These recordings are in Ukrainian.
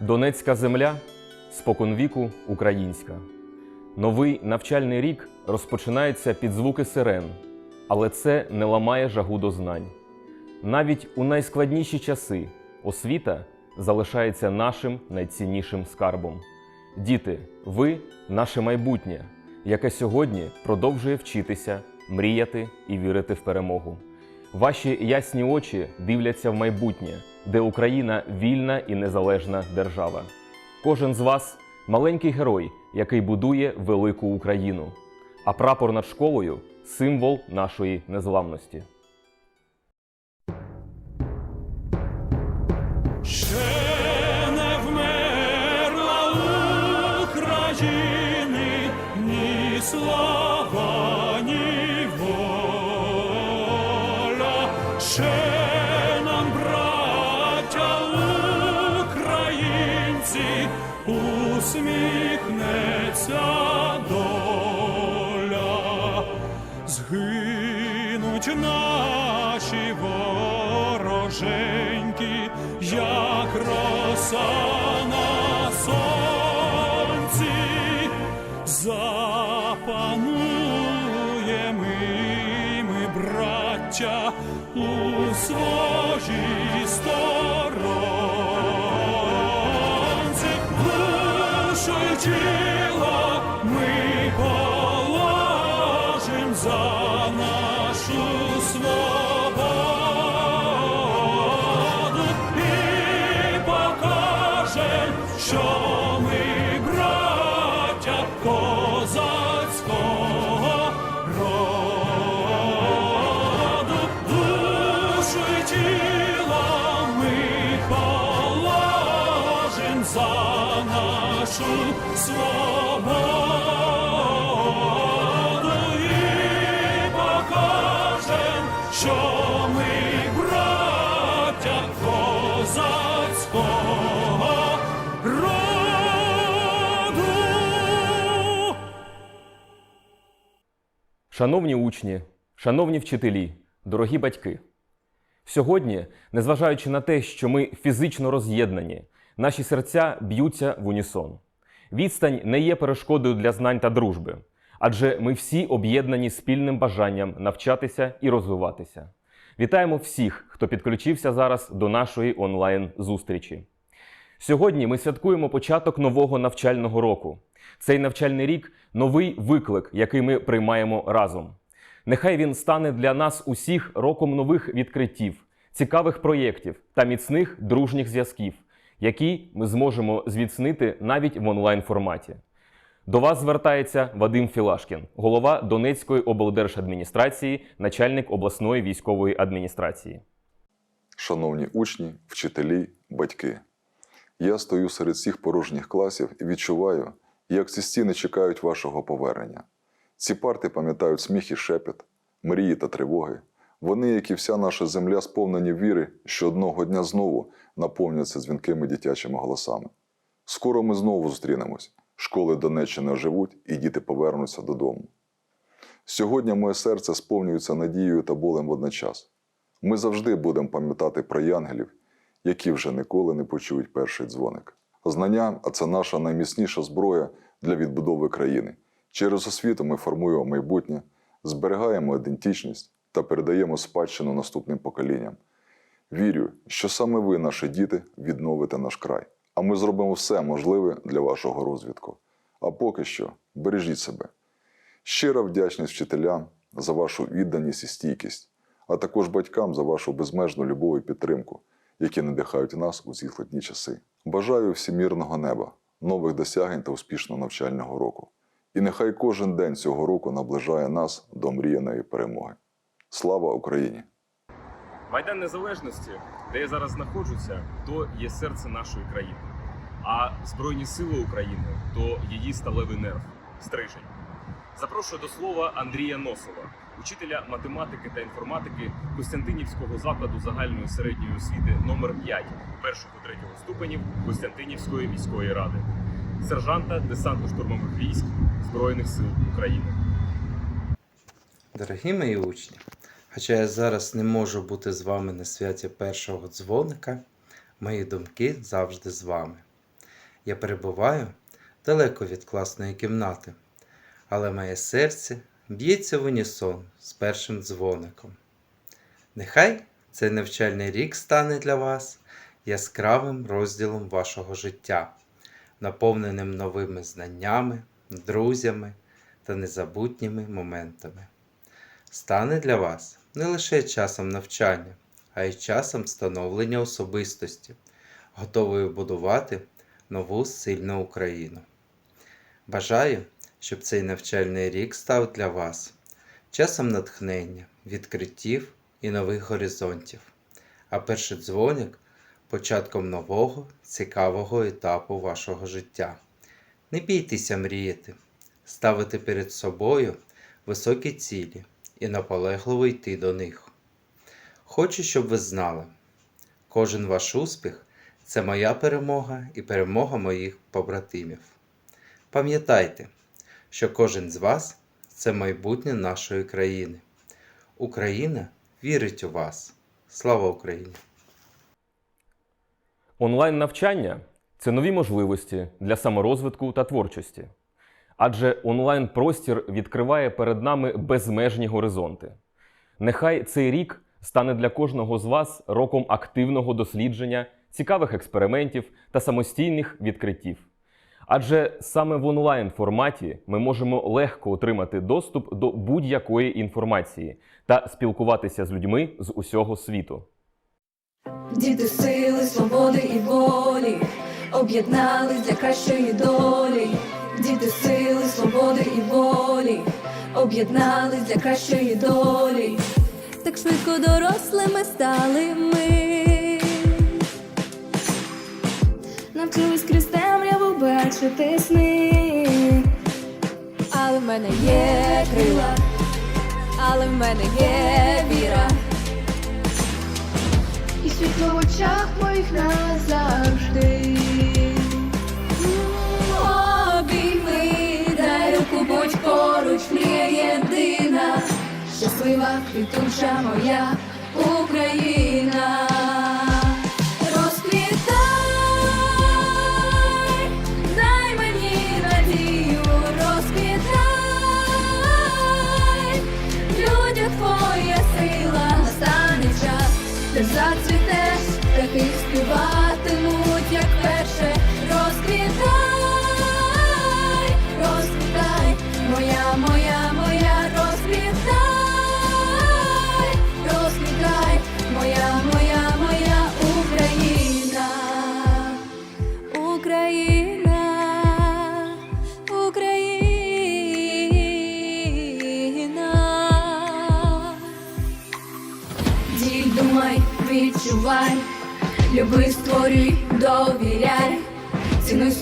Донецька земля споконвіку українська. Новий навчальний рік розпочинається під звуки сирен, але це не ламає жагу до знань. Навіть у найскладніші часи освіта залишається нашим найціннішим скарбом. Діти, ви наше майбутнє, яке сьогодні продовжує вчитися, мріяти і вірити в перемогу. Ваші ясні очі дивляться в майбутнє, де Україна вільна і незалежна держава. Кожен з вас маленький герой, який будує велику Україну. А прапор над школою символ нашої незламності. Роса на сонці, запануємо ми, браття, у своїй сторонці, душу нашу свободу і покажем, що ми браття козацького роду. Шановні учні, шановні вчителі, дорогі батьки. Сьогодні, незважаючи на те, що ми фізично роз'єднані, наші серця б'ються в унісон. Відстань не є перешкодою для знань та дружби, адже ми всі об'єднані спільним бажанням навчатися і розвиватися. Вітаємо всіх, хто підключився зараз до нашої онлайн-зустрічі. Сьогодні ми святкуємо початок нового навчального року. Цей навчальний рік новий виклик, який ми приймаємо разом. Нехай він стане для нас усіх роком нових відкриттів, цікавих проєктів та міцних дружніх зв'язків, які ми зможемо зміцнити навіть в онлайн форматі. До вас звертається Вадим Філашкін, голова Донецької облдержадміністрації, начальник обласної військової адміністрації. Шановні учні, вчителі, батьки. Я стою серед всіх порожніх класів і відчуваю, як ці стіни чекають вашого повернення. Ці парти пам'ятають сміх і шепіт, мрії та тривоги. Вони, як і вся наша земля, сповнені віри, що одного дня знову наповняться дзвінкими дитячими голосами. Скоро ми знову зустрінемось. Школи Донеччини оживуть і діти повернуться додому. Сьогодні моє серце сповнюється надією та болем водночас. Ми завжди будемо пам'ятати про янголів, які вже ніколи не почують перший дзвоник. Знання це наша найміцніша зброя для відбудови країни. Через освіту ми формуємо майбутнє, зберігаємо ідентичність та передаємо спадщину наступним поколінням. Вірю, що саме ви, наші діти, відновите наш край. А ми зробимо все можливе для вашого розвитку. А поки що бережіть себе. Щира вдячність вчителям за вашу відданість і стійкість, а також батькам за вашу безмежну любов і підтримку, які надихають нас у ці складні часи. Бажаю всім мирного неба, нових досягнень та успішного навчального року. І нехай кожен день цього року наближає нас до мріяної перемоги. Слава Україні! Майдан Незалежності, де я зараз знаходжуся, то є серце нашої країни. А Збройні Сили України то її сталевий нерв стрижень. Запрошую до слова Андрія Носова, учителя математики та інформатики Костянтинівського закладу загальної середньої освіти номер 5 першого третього ступенів Костянтинівської міської ради, сержанта десантно-штурмових військ Збройних сил України. Дорогі мої учні, хоча я зараз не можу бути з вами на святі першого дзвоника, мої думки завжди з вами. Я перебуваю далеко від класної кімнати, але моє серце б'ється в унісон з першим дзвоником. Нехай цей навчальний рік стане для вас яскравим розділом вашого життя, наповненим новими знаннями, друзями та незабутніми моментами. Стане для вас не лише часом навчання, а й часом становлення особистості, готової будувати нову сильну Україну. Бажаю, щоб цей навчальний рік став для вас часом натхнення, відкриттів і нових горизонтів, а перший дзвоник початком нового, цікавого етапу вашого життя. Не бійтеся мріяти, ставити перед собою високі цілі і наполегливо йти до них. Хочу, щоб ви знали, кожен ваш успіх це моя перемога і перемога моїх побратимів. Пам'ятайте, що кожен з вас це майбутнє нашої країни. Україна вірить у вас. Слава Україні! Онлайн навчання це нові можливості для саморозвитку та творчості. Адже онлайн простір відкриває перед нами безмежні горизонти. Нехай цей рік стане для кожного з вас роком активного дослідження, цікавих експериментів та самостійних відкриттів. Адже саме в онлайн форматі ми можемо легко отримати доступ до будь-якої інформації та спілкуватися з людьми з усього світу. Діти сили, свободи і волі об'єднались для кращої долі. Діти сили, свободи і волі об'єднались для кращої долі. Так швидко дорослими стали ми. Навчились крізь темряву бачити сни. Але в мене є крила, але в мене є віра. і світло в очах моїх назавжди. Квітуча моя Україна.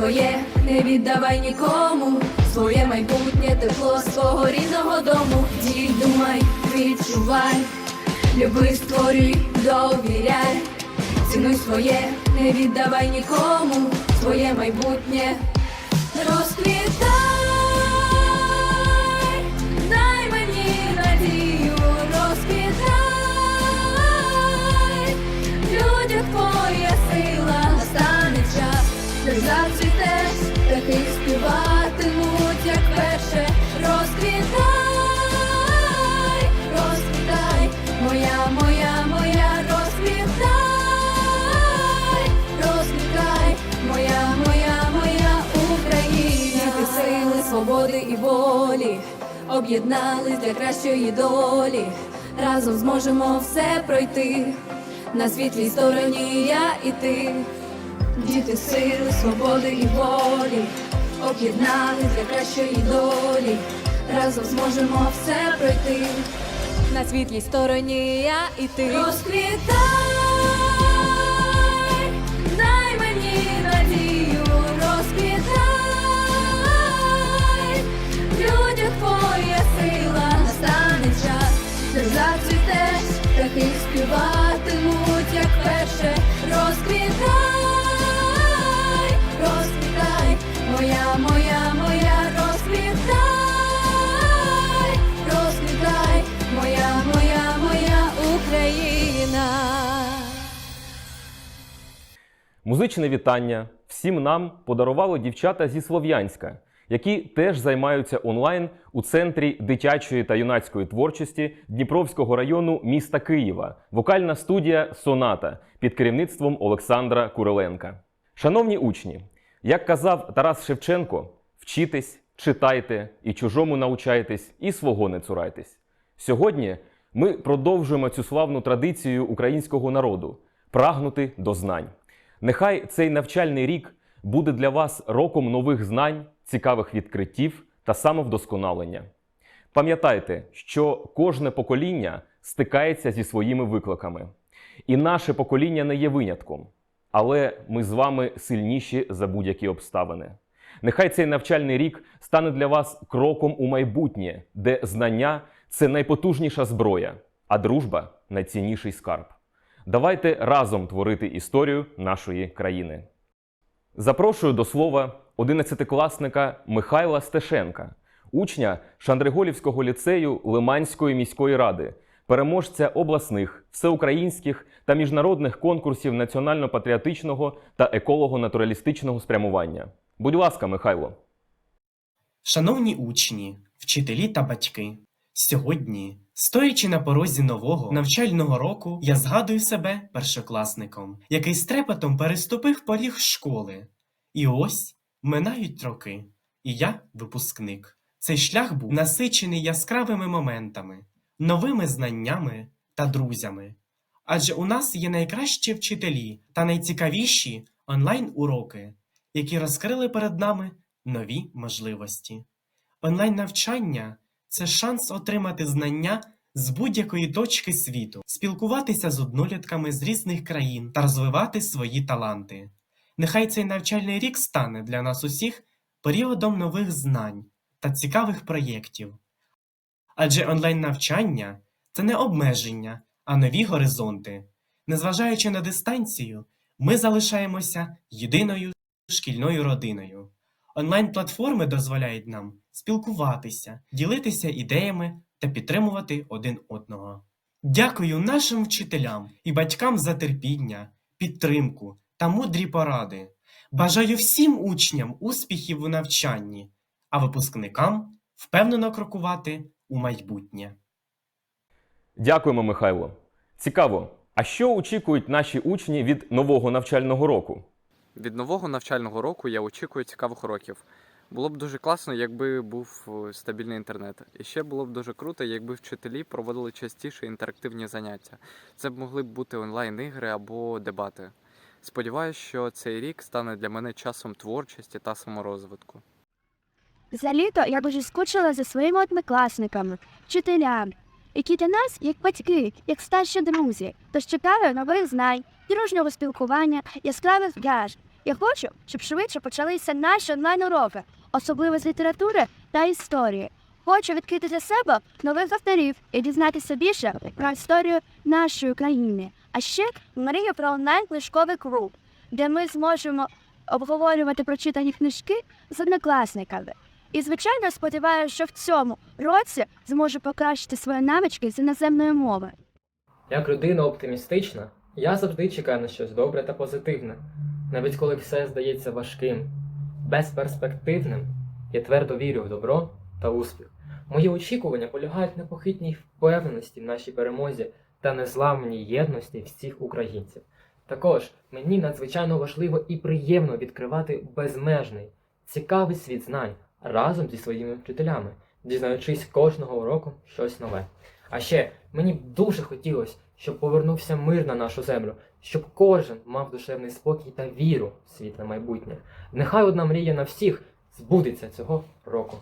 Своє, не віддавай нікому, своє майбутнє тепло свого рідного дому. Дій, думай, відчувай, люби, створюй, довіряй, цінуй своє, не віддавай нікому, своє майбутнє. Розквітай, об'єднались для кращої долі. Разом зможемо все пройти. На світлій стороні я і ти. Діти сили, свободи і волі об'єднались для кращої долі. Разом зможемо все пройти. На світлій стороні я і ти. Розквітай, птахи співатимуть, як перше, розквітай, розквітай, моя, моя, моя, розквітай, розквітай, моя, моя, моя Україна. Музичне вітання всім нам подарували дівчата зі Слов'янська, які теж займаються онлайн у центрі дитячої та юнацької творчості Дніпровського району міста Києва, вокальна студія Соната під керівництвом Олександра Куриленка. Шановні учні, як казав Тарас Шевченко, вчітесь, читайте і чужому научайтесь, і свого не цурайтесь. Сьогодні ми продовжуємо цю славну традицію українського народу прагнути до знань. Нехай цей навчальний рік буде для вас роком нових знань, цікавих відкриттів та самовдосконалення. Пам'ятайте, що кожне покоління стикається зі своїми викликами, і наше покоління не є винятком, але ми з вами сильніші за будь-які обставини. Нехай цей навчальний рік стане для вас кроком у майбутнє, де знання це найпотужніша зброя, а дружба найцінніший скарб. Давайте разом творити історію нашої країни. Запрошую до слова 11-класника Михайла Стешенка, учня Шандриголівського ліцею Лиманської міської ради, переможця обласних, всеукраїнських та міжнародних конкурсів національно-патріотичного та еколого-натуралістичного спрямування. Будь ласка, Михайло. Шановні учні, вчителі та батьки, сьогодні, стоячи на порозі нового навчального року, я згадую себе першокласником, який з трепетом переступив поріг школи. І ось минають роки, і я випускник. Цей шлях був насичений яскравими моментами, новими знаннями та друзями. Адже у нас є найкращі вчителі та найцікавіші онлайн-уроки, які розкрили перед нами нові можливості. Онлайн-навчання це шанс отримати знання з будь-якої точки світу, спілкуватися з однолітками з різних країн та розвивати свої таланти. Нехай цей навчальний рік стане для нас усіх періодом нових знань та цікавих проєктів. Адже онлайн-навчання це не обмеження, а нові горизонти. Незважаючи на дистанцію, ми залишаємося єдиною шкільною родиною. Онлайн-платформи дозволяють нам спілкуватися, ділитися ідеями та підтримувати один одного. Дякую нашим вчителям і батькам за терпіння, підтримку та мудрі поради. Бажаю всім учням успіхів у навчанні, а випускникам впевнено крокувати у майбутнє. Дякуємо, Михайло. Цікаво, а що очікують наші учні від нового навчального року? Від нового навчального року я очікую цікавих уроків. Було б дуже класно, якби був е, стабільний інтернет. І ще було б дуже круто, якби вчителі проводили частіше інтерактивні заняття. Це б могли б бути онлайн-ігри або дебати. Сподіваюсь, що цей рік стане для мене часом творчості та саморозвитку. За літо я дуже скучила за своїми однокласниками, вчителями, які для нас як батьки, як старші друзі. Тож чекаю нових знань, дружнього спілкування, яскравих вражень. Я хочу, щоб швидше почалися наші онлайн-уроки, особливо з літератури та історії. Хочу відкрити для себе нових авторів і дізнатися більше про історію нашої країни. А ще мрію про онлайн-книжковий клуб, де ми зможемо обговорювати прочитані книжки з однокласниками. І, звичайно, сподіваюся, що в цьому році зможу покращити свої навички з іноземної мови. Як людина оптимістична, я завжди чекаю на щось добре та позитивне, навіть коли все здається важким, безперспективним, я твердо вірю в добро та успіх. Мої очікування полягають в непохитній впевненості в нашій перемозі та незламній єдності всіх українців. Також мені надзвичайно важливо і приємно відкривати безмежний, цікавий світ знань разом зі своїми вчителями, дізнаючись кожного року щось нове. А ще мені б дуже хотілося, щоб повернувся мир на нашу землю, щоб кожен мав душевний спокій та віру в світле майбутнє. Нехай одна мрія на всіх збудеться цього року.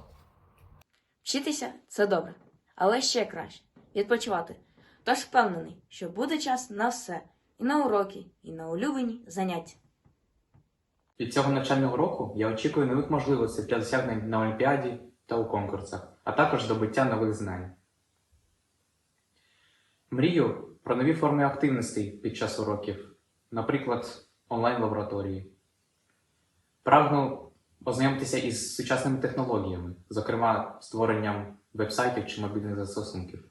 Вчитися це добре, але ще краще відпочивати. Тож впевнений, що буде час на все, і на уроки, і на улюблені заняття. Від цього навчального року я очікую нових можливостей для досягнень на Олімпіаді та у конкурсах, а також здобуття нових знань. Мрію про нові форми активностей під час уроків, наприклад, онлайн-лабораторії. Прагну ознайомитися із сучасними технологіями, зокрема створенням вебсайтів чи мобільних застосунків.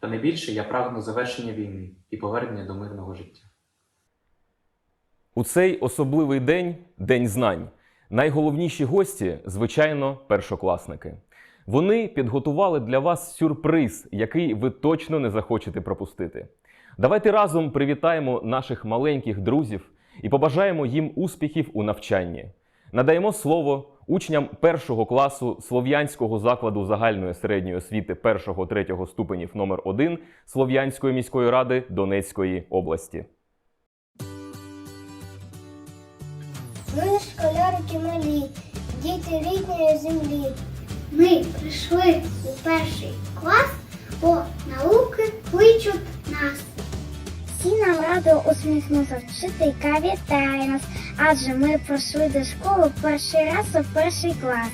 Та найбільше я прагну завершення війни і повернення до мирного життя. У цей особливий день, День знань, найголовніші гості, звичайно, першокласники. Вони підготували для вас сюрприз, який ви точно не захочете пропустити. Давайте разом привітаємо наших маленьких друзів і побажаємо їм успіхів у навчанні. Надаємо слово учням першого класу Слов'янського закладу загальної середньої освіти 1-3 ступенів номер 1 Слов'янської міської ради Донецької області. Ми школярики малі, діти рідної землі. Ми прийшли у перший клас, бо науки кличуть нас. Всі нам радо усміхнуться, вчителька вітає нас, адже ми прийшли до школи перший раз у перший клас.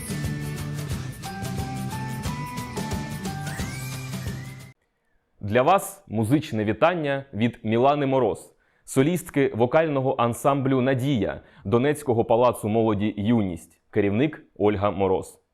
Для вас музичне вітання від Мілани Мороз, солістки вокального ансамблю Надія Донецького палацу молоді Юність, керівник Ольга Мороз.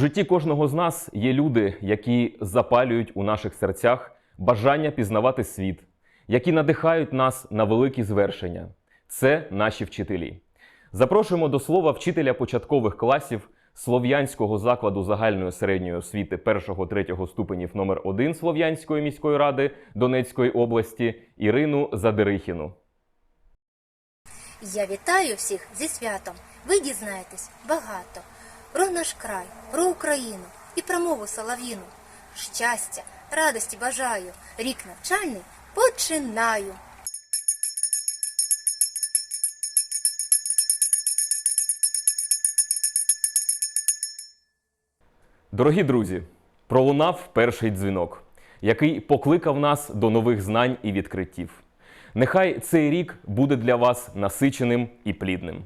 Житті кожного з нас є люди, які запалюють у наших серцях бажання пізнавати світ, які надихають нас на великі звершення. Це наші вчителі. Запрошуємо до слова вчителя початкових класів Слов'янського закладу загальної середньої освіти 1-3 ступенів номер 1 Слов'янської міської ради Донецької області Ірину Задерихіну. Я вітаю всіх зі святом. Ви дізнаєтесь багато про наш край, про Україну і про мову солов'їну. Щастя, радості бажаю, рік навчальний починаю. Дорогі друзі, пролунав перший дзвінок, який покликав нас до нових знань і відкриттів. Нехай цей рік буде для вас насиченим і плідним.